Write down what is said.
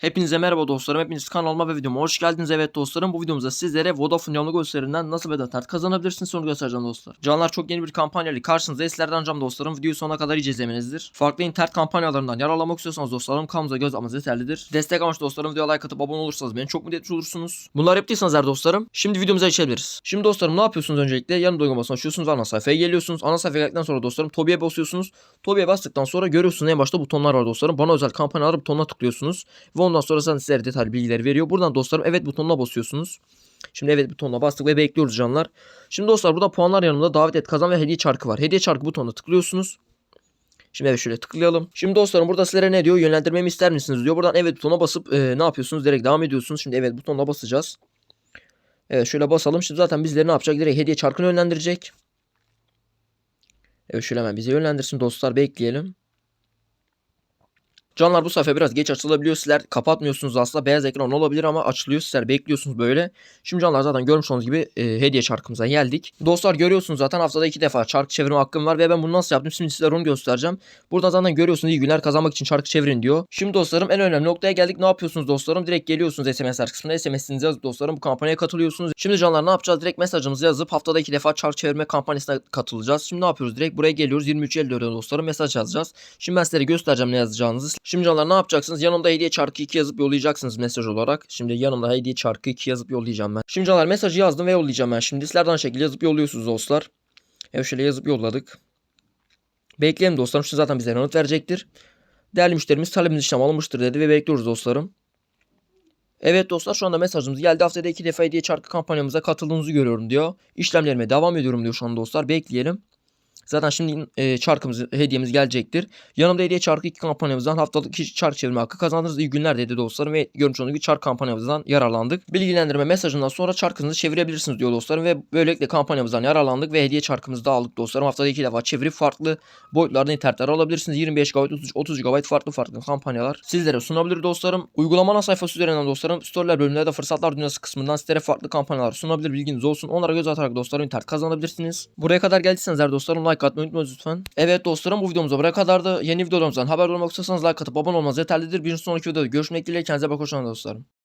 Hepinize merhaba dostlarım. Hepiniz kanalıma ve videoma hoş geldiniz. Evet dostlarım bu videomuzda sizlere Vodafone yanlı gösterinden nasıl bedava kart kazanabilirsiniz onu göstereceğim dostlar. Canlar çok yeni bir kampanyayla karşınızda eslerden cam dostlarım. Videoyu sonuna kadar iyice izlemenizdir. Farklı internet kampanyalarından yararlanmak istiyorsanız dostlarım kanalımıza göz atmanız yeterlidir. Destek amaçlı dostlarım videoya like atıp abone olursanız beni çok mutlu etmiş olursunuz. Bunlar yaptıysanız eğer dostlarım şimdi videomuza geçebiliriz. Şimdi dostlarım ne yapıyorsunuz öncelikle? Yanında uygulamasını açıyorsunuz ana sayfaya geliyorsunuz. Ana sayfaya geldikten sonra dostlarım Tobi'ye basıyorsunuz. Tobi'ye bastıktan sonra görüyorsunuz en başta butonlar var dostlarım. Bana özel kampanyalar butonuna tıklıyorsunuz. Ve ondan sonra zaten sizlere detaylı bilgileri veriyor. Buradan dostlarım evet butonuna basıyorsunuz. Şimdi evet butonuna bastık ve bekliyoruz canlar. Şimdi dostlar burada puanlar yanında davet et kazan ve hediye çarkı var. Hediye çarkı butonuna tıklıyorsunuz. Şimdi evet şöyle tıklayalım. Şimdi dostlarım burada sizlere ne diyor? Yönlendirmemi ister misiniz diyor. Buradan evet butonuna basıp e, ne yapıyorsunuz? Direkt devam ediyorsunuz. Şimdi evet butonuna basacağız. Evet şöyle basalım. Şimdi zaten bizleri ne yapacak? Direkt hediye çarkını yönlendirecek. Evet şöyle hemen bizi yönlendirsin dostlar. Bekleyelim. Canlar bu sayfa biraz geç açılabiliyor. Sizler kapatmıyorsunuz aslında. Beyaz ekran olabilir ama açılıyor. Sizler bekliyorsunuz böyle. Şimdi canlar zaten görmüş olduğunuz gibi e, hediye çarkımıza geldik. Dostlar görüyorsunuz zaten haftada iki defa çark çevirme hakkım var ve ben bunu nasıl yaptım şimdi sizlere onu göstereceğim. Burada zaten görüyorsunuz iyi günler kazanmak için çarkı çevirin diyor. Şimdi dostlarım en önemli noktaya geldik. Ne yapıyorsunuz dostlarım? Direkt geliyorsunuz SMS'ler kısmına. SMS'inizi yazıp dostlarım bu kampanyaya katılıyorsunuz. Şimdi canlar ne yapacağız? Direkt mesajımızı yazıp haftada iki defa çark çevirme kampanyasına katılacağız. Şimdi ne yapıyoruz? Direkt buraya geliyoruz. 23.54'e dostlarım mesaj yazacağız. Şimdi ben sizlere göstereceğim ne yazacağınızı. Şimdi canlar ne yapacaksınız? Yanımda hediye çarkı 2 yazıp yollayacaksınız mesaj olarak. Şimdi yanımda hediye çarkı 2 yazıp yollayacağım ben. Şimdi canlar mesajı yazdım ve yollayacağım ben. Şimdi sizlerden şekilde yazıp yolluyorsunuz dostlar. Evet şöyle yazıp yolladık. Bekleyelim dostlarım. Şu zaten bize yanıt verecektir. Değerli müşterimiz talebimiz işlem alınmıştır dedi ve bekliyoruz dostlarım. Evet dostlar şu anda mesajımız geldi. Haftada iki defa hediye çarkı kampanyamıza katıldığınızı görüyorum diyor. İşlemlerime devam ediyorum diyor şu anda dostlar. Bekleyelim. Zaten şimdi e, çarkımız, hediyemiz gelecektir. Yanımda hediye çarkı iki kampanyamızdan haftalık iki çark çevirme hakkı kazandınız. İyi günler dedi dostlarım ve görmüş olduğunuz gibi çark kampanyamızdan yararlandık. Bilgilendirme mesajından sonra çarkınızı çevirebilirsiniz diyor dostlarım ve böylelikle kampanyamızdan yararlandık ve hediye çarkımızı da aldık dostlarım. Haftada iki defa çevirip farklı boyutlarda internetler alabilirsiniz. 25 GB, 30, 30 GB farklı farklı kampanyalar sizlere sunabilir dostlarım. Uygulama ana sayfası üzerinden dostlarım storyler bölümünde de fırsatlar dünyası kısmından sizlere farklı kampanyalar sunabilir. Bilginiz olsun. Onlara göz atarak dostlarım internet kazanabilirsiniz. Buraya kadar geldiyseniz eğer dostlarım like atmayı unutmayın lütfen. Evet dostlarım bu videomuzda buraya kadardı. Yeni videolarımızdan haber olmak istiyorsanız like atıp abone olmanız yeterlidir. Bir sonraki videoda görüşmek dileğiyle. Kendinize bakın dostlarım.